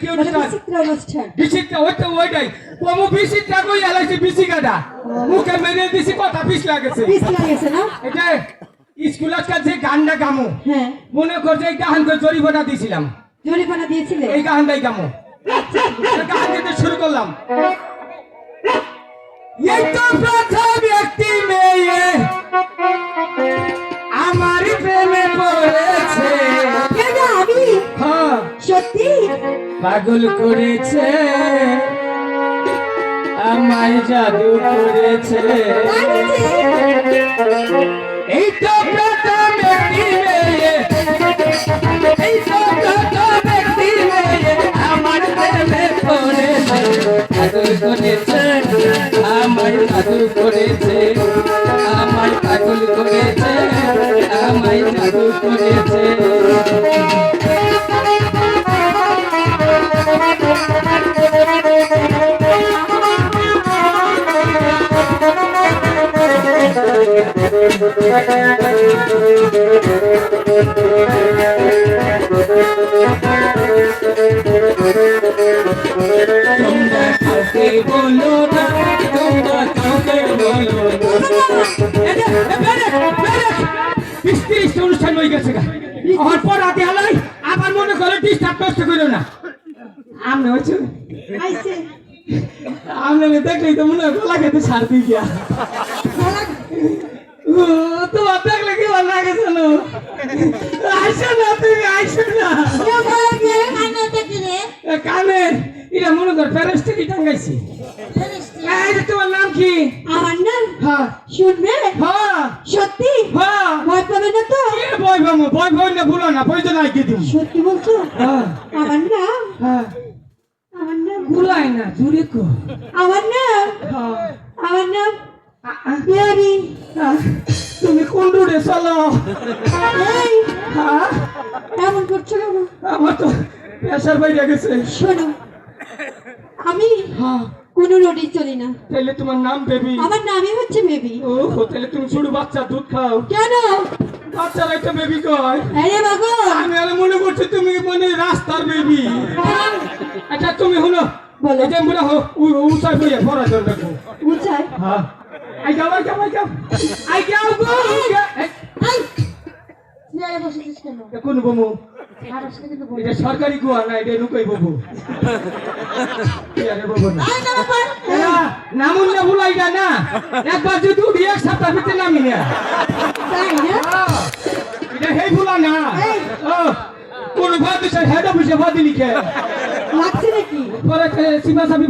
কি মানে অনুষ্ঠান। বিচিত্র ওইটা ওইটাই। কমু বিচিত্রা কই এলাইছে বিচি কাটা মুখে মেরে দিছি কথা লাগেছে। পিস লাগেছে না? এটা গামু হ্যাঁ। মনে করছে এই জরিমানা দিয়েছিলাম জরিমানা দিয়েছিলে? এই গামু। দিতে শুরু করলাম। এই তো প্রথম ব্যক্তি মেয়ে আমার প্রেমে পড়েছে। আমি হ্যাঁ। সত্যি? পাগল করেছে, আমায় জাদু করেছে? এই তো আমার পাগল করেছে, আমায় জাদু করেছে করেছে, আমায় জাদু করেছে বলো না তোমরা কাউকে বলো স্ত্রী অনুষ্ঠান হয়ে গেছে গা পর রাতে হালাই আবার মনে করে ডিস্টার্ব নষ্ট করো না হচ্ছে দেখলেই তো মনে হয় গলা খেতে ছাড় দিই গিয়া। তোমার দেখলে কি ভালো লাগে জানো আইসো না তুমি আইসো না। কেউ ভালো গিয়ে কান্না দেখলে এ, কানে এটা মনে কর প্যারেস্টিকি টাঙ্গাইছি তোমার নাম কি? আমার নাম হ্যাঁ। শুনবে? হ্যাঁ। সত্যি? হ্যাঁ। ভয় পাবে না তো? বই বামু বই বই না ভুলো না বই তো নাই কে সত্যি বলছো? হ্যাঁ। আমার নাম? হ্যাঁ। আমার নাম ভুলাই না জুড়ে কো আমার নাম? হ্যাঁ। আমার নাম বেবি তুমি কোন রুটে চলো এই হ্যাঁ এমন করছ কেন? আমার তো প্রেশার বাইরে গেছে। শোনো আমি হ্যাঁ কোনো রোডে চলি না। তাহলে তোমার নাম বেবি। আমার নামই হচ্ছে বেবি। ও তাহলে তুমি ছোট বাচ্চা দুধ খাও। কেন? বাচ্চারা একটা বেবি কয়? আরে বাগো আমি আর মনে করছি তুমি মনে রাস্তার বেবি। আচ্ছা তুমি শুনো বলো। যে মনে হো উঁচাই বইয়া পড়া দরকার বুঝাই হ্যাঁ আই যাও আই যাও আই যাও। আই যাও গো। চেয়ারে বসেছিস কেন? কোন বমু? এটা সরকারি গুয়া না এটা লুকাই ববু আরে ববু না। নামুন না ভুলাই যা না। একবার যদি উঠি এক সপ্তাহ ভিতরে নামি না। তাই না? এটা হেই ভুলা না। এই। ও কোন ভাত হেড অফিসে ভাত দিলি কে? লাগছে নাকি? পরে সীমা সাবি